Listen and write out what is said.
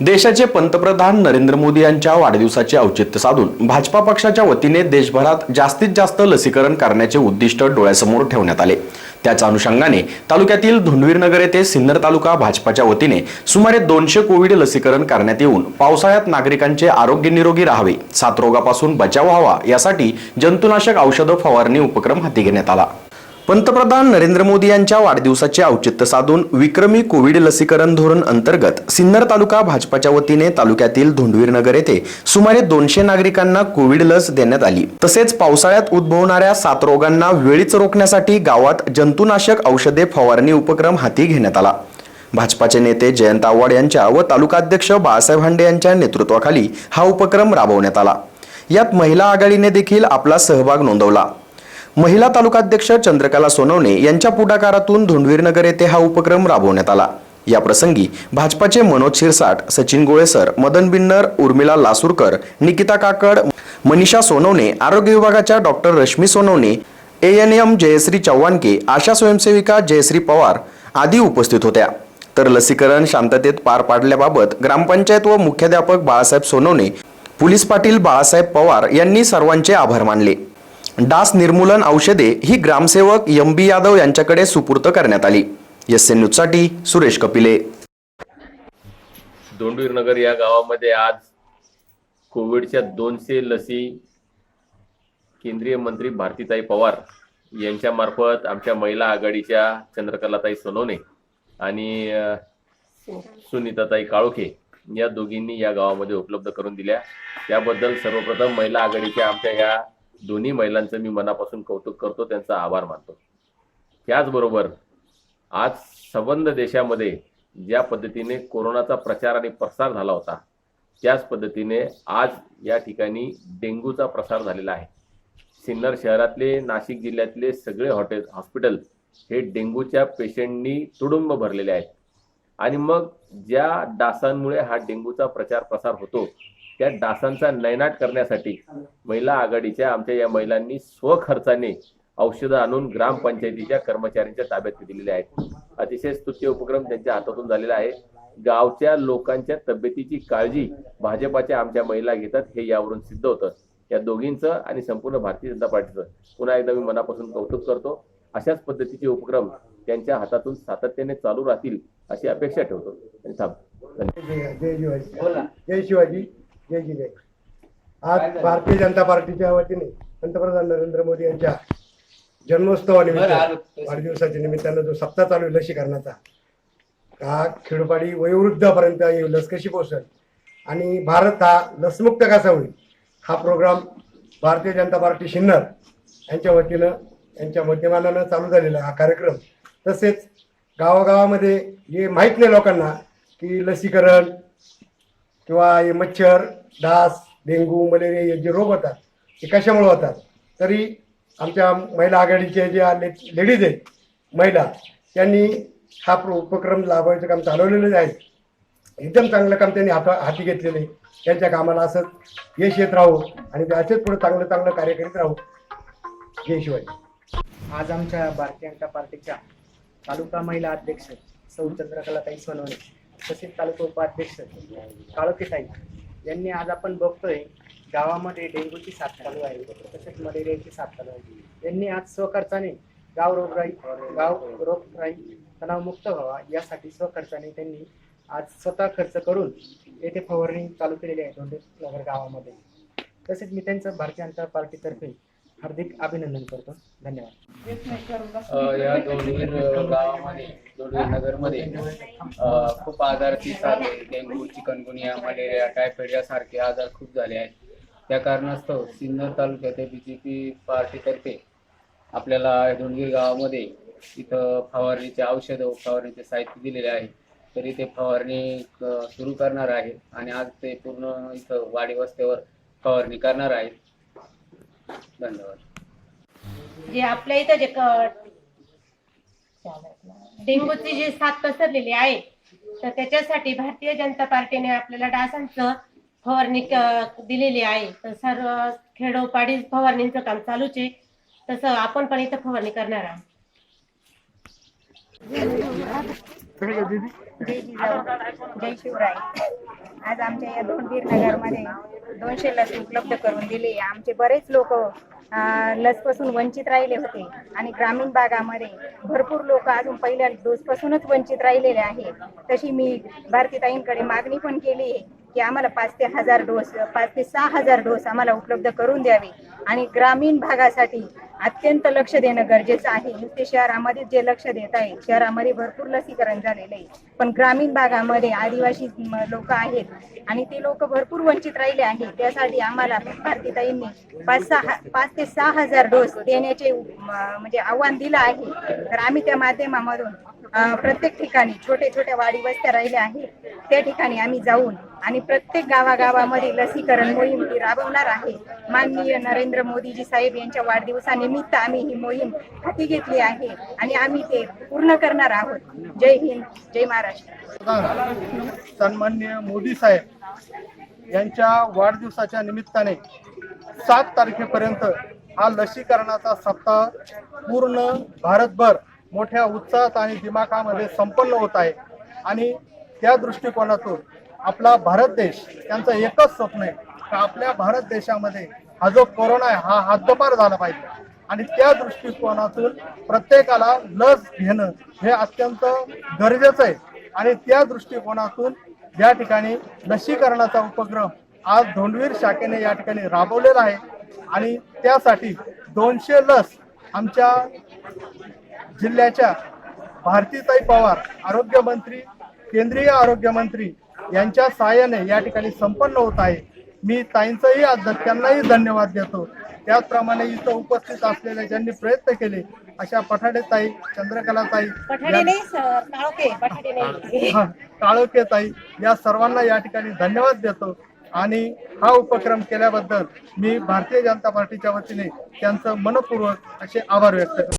देशाचे पंतप्रधान नरेंद्र मोदी यांच्या वाढदिवसाचे औचित्य साधून भाजपा पक्षाच्या वतीने देशभरात जास्तीत जास्त लसीकरण करण्याचे उद्दिष्ट डोळ्यासमोर ठेवण्यात आले. त्याच अनुषंगाने तालुक्यातील धुंडवीर नगर येथे सिन्नर तालुका भाजपाच्या वतीने सुमारे दोनशे कोविड लसीकरण करण्यात येऊन पावसाळ्यात नागरिकांचे आरोग्य निरोगी राहावे साथरोगापासून बचाव व्हावा यासाठी जंतुनाशक औषधं फवारणी उपक्रम हाती घेण्यात आला. पंतप्रधान नरेंद्र मोदी यांच्या वाढदिवसाचे औचित्य साधून विक्रमी कोविड लसीकरण धोरण अंतर्गत सिन्नर तालुका भाजपाच्या वतीने तालुक्यातील धोंडवीरनगर येथे सुमारे दोनशे नागरिकांना कोविड लस देण्यात आली. तसेच पावसाळ्यात उद्भवणाऱ्या सात रोगांना वेळीच रोखण्यासाठी गावात जंतुनाशक औषधे फवारणी उपक्रम हाती घेण्यात आला. भाजपाचे नेते जयंत आव्हाड यांच्या व तालुकाध्यक्ष बाळासाहेब हांडे यांच्या नेतृत्वाखाली हा उपक्रम राबवण्यात आला. यात महिला आघाडीने देखील आपला सहभाग नोंदवला. महिला तालुकाध्यक्ष चंद्रकला सोनवणे यांच्या पुढाकारातून धुंडवीरनगर येथे हा उपक्रम राबवण्यात आला. या प्रसंगी भाजपाचे मनोज शिरसाट सचिन गोळेसर मदन बिन्नर उर्मिला लासूरकर निकिता काकड मनीषा सोनवणे आरोग्य विभागाच्या doctor Rashmi Sonawane A N M Jayashree Chavhanke आशा स्वयंसेविका जयश्री पवार आदी उपस्थित होत्या. तर लसीकरण शांततेत पार पाडल्याबाबत ग्रामपंचायत व मुख्याध्यापक बाळासाहेब सोनवणे पोलीस पाटील बाळासाहेब पवार यांनी सर्वांचे आभार मानले. डास निर्मूलन औषधे ही ग्रामसेवक एम बी यादव यांच्याकडे सुपूर्त करण्यात आली. एस एन न्यूजसाठी सुरेश कपिले. दोंडवीरनगर या गावामध्ये आज कोविडच्या दोनशे लसी केंद्रीय मंत्री भारतीताई पवार यांच्या मार्फत आमच्या महिला आघाडीच्या चंद्रकलाताई सोनवणे आणि सुनीताताई काळोखे या दोघींनी या गावामध्ये उपलब्ध करून दिल्या. त्याबद्दल सर्वप्रथम महिला आघाडीच्या आमच्या ह्या दोन्ही महिलांचं मी मनापासून कौतुक करतो त्यांचा आभार मानतो. त्याचबरोबर आज संबंध देशामध्ये ज्या पद्धतीने कोरोनाचा प्रचार आणि प्रसार झाला होता त्याच पद्धतीने आज या ठिकाणी डेंग्यूचा प्रसार झालेला आहे. सिन्नर शहरातले नाशिक जिल्ह्यातले सगळे हॉटेल हॉस्पिटल हे डेंग्यूच्या पेशंटनी तुडुंब भरलेले आहेत. आणि मग ज्या डासांमुळे हा डेंग्यूचा प्रचार प्रसार होतो त्या डासांचा नयनाट करण्यासाठी महिला आघाडीच्या आमच्या या महिलांनी स्वखर्चाने औषधं आणून ग्रामपंचायतीच्या कर्मचाऱ्यांच्या ताब्यात दिलेले आहेत. अतिशय स्तुत्य उपक्रम त्यांच्या हातातून झालेला आहे. गावच्या लोकांच्या तब्येतीची काळजी भाजपाच्या आमच्या महिला घेतात हे यावरून सिद्ध होतं. या दोघींचं आणि संपूर्ण भारतीय जनता पार्टीचं पुन्हा एकदा मी मनापासून कौतुक करतो. अशाच पद्धतीचे उपक्रम त्यांच्या हातातून सातत्याने चालू राहतील अशी अपेक्षा ठेवतो. आणि. जय जय शिवाजी. जय जिजाई आज भारतीय जनता पार्टीच्या वतीने पंतप्रधान नरेंद्र मोदी यांच्या जन्मोत्सवानिमित्त वाढदिवसाच्या निमित्तानं जो सप्ताह चालू आहे लसीकरणाचा का खेडोपाडी वयोवृद्धापर्यंत ही लस कशी पोहोचेल? आणि भारत हा लसमुक्त कसा होईल? हा प्रोग्राम भारतीय जनता पार्टी सिन्नर यांच्या वतीनं यांच्या माध्यमानं चालू झालेला हा कार्यक्रम. तसेच गावागावामध्ये जे माहीत नाही लोकांना की लसीकरण किंवा हे मच्छर डास डेंगू मलेरिया हे जे रोग होतात ते कशामुळे होतात? तरी आमच्या महिला आघाडीचे ले लेडीज आहेत महिला त्यांनी हा प्र उपक्रम लाभवायचं काम चालवलेलं आहे. एकदम चांगलं काम त्यांनी हाता हाती घेतलेलं आहे. त्यांच्या कामाला असंच यश येत राहू आणि ते असेच पुढे चांगलं चांगलं कार्य करीत राहू. जय शिवाजी. आज आमच्या भारतीय जनता पार्टीच्या तालुका महिला अध्यक्ष सौ चंद्रकलाताई सोनवणे तसेच तालुका उपाध्यक्ष काळोखेताई यांनी आज आपण बघतोय गावामध्ये डेंग्यूची साथ चालू आहे तसेच मलेरियाची साथ चालू आहे. यांनी आज स्वखर्चाने गाव रोगराई गाव रोगराई तणावमुक्त व्हावा यासाठी स्वखर्चाने त्यांनी आज स्वतः खर्च करून येथे फवारणी चालू केलेली आहे दोन नगर गावामध्ये. तसेच मी त्यांचं भारतीय जनता पार्टीतर्फे हार्दिक अभिनंदन करतो. धन्यवाद. या दोन्ही गावामध्ये दोन्ही नगरमध्ये अ, खूप आजाराची साथ डेंग्यू चिकनगुनिया मलेरिया टायफॉइड यासारखे आजार खूप झाले आहेत. त्या कारणास्तव सिन्नर तालुक्यात बी जे पी पार्टीतर्फे आपल्याला दोंडगीर गावामध्ये इथं फवारणीचे औषधं फवारणीचे साहित्य दिलेले आहे. तरी ते फवारणी सुरू करणार आहे आणि आज ते पूर्ण इथं वाडी वस्त्यावर फवारणी करणार आहेत. धन्यवाद. जे आपल्या इथं जे डेंग्यूची जी साथ पसरलेली आहे तर त्याच्यासाठी भारतीय जनता पार्टीने आपल्याला डासांचं फवारणी दिलेली आहे. तर सर्व खेडोपाडी फवारणीचं काम चालूच आहे. तसं आपण पण इथं फवारणी करणार आहोत. जय जिजाऊ आज आमच्या या दोनबीर नगरमध्ये दोनशे लस उपलब्ध करून दिली. आमचे बरेच लोक लसपासून वंचित राहिले होते आणि ग्रामीण भागामध्ये भरपूर लोक अजून पहिल्या डोसपासूनच वंचित राहिलेले आहेत तशी मी भारतीताईंकडे मागणी पण केली आहे की आम्हाला पाच ते हजार डोस पाच ते सहा हजार डोस आम्हाला उपलब्ध करून द्यावे आणि ग्रामीण भागासाठी अत्यंत लक्ष देणं गरजेचं आहे. नुसते शहरामध्ये जे लक्ष देत आहे शहरामध्ये भरपूर लसीकरण झालेलं आहे. पण ग्रामीण भागामध्ये आदिवासी लोक आहेत आणि ते लोक भरपूर वंचित राहिले आहेत. त्यासाठी आम्हाला भारतीताईंनी पाच सहा पाच ते सहा हजार डोस देण्याचे म्हणजे आव्हान दिलं आहे. तर आम्ही त्या माध्यमामधून प्रत्येक ठिकाणी छोटे छोट्या वाडी वस्त्या राहिल्या आहेत. त्या ठिकाणी आम्ही जाऊन आणि प्रत्येक गावागावामध्ये लसीकरण मोहीम ही राबवणार आहे. माननीय नरेंद्र मोदीजी साहेब यांच्या वाढदिवसानिमित्त आम्ही ही मोहीम हाती घेतली आहे आणि आम्ही ते पूर्ण करणार आहोत. जय हिंद जय महाराष्ट्र. सन्माननीय मोदी साहेब यांच्या वाढदिवसाच्या निमित्ताने सात तारखेपर्यंत हा लसीकरणाचा सप्ताह पूर्ण भारतभर मोठ्या उत्साहात आणि दिमाखामध्ये संपन्न होत आहे. आणि त्या दृष्टिकोनातून आपला भारत देश त्यांचं एकच स्वप्न आहे का आपल्या भारत देशामध्ये हा जो कोरोना आहे हा हद्दपार झाला पाहिजे. आणि त्या दृष्टिकोनातून प्रत्येकाला लस घेणं हे अत्यंत गरजेचं आहे. आणि त्या दृष्टिकोनातून या ठिकाणी लसीकरणाचा उपक्रम आज धोंडवीर शाखेने या ठिकाणी राबवलेला आहे. आणि त्यासाठी दोनशे लस आमच्या जिल्ह्याच्या भारतीताई पवार आरोग्यमंत्री केंद्रीय आरोग्यमंत्री यांच्या सहाय्याने या ठिकाणी संपन्न होत आहे. मी ताईंचंही आज त्यांनाही धन्यवाद देतो. त्याचप्रमाणे इथं उपस्थित असलेले ज्यांनी प्रयत्न केले अशा पठाडे ताई चंद्रकला ताई काळोखे ताई या सर्वांना या ठिकाणी धन्यवाद देतो. आणि हा उपक्रम केल्याबद्दल मी भारतीय जनता पार्टीच्या वतीने त्यांचं मनपूर्वक असे आभार व्यक्त करतो.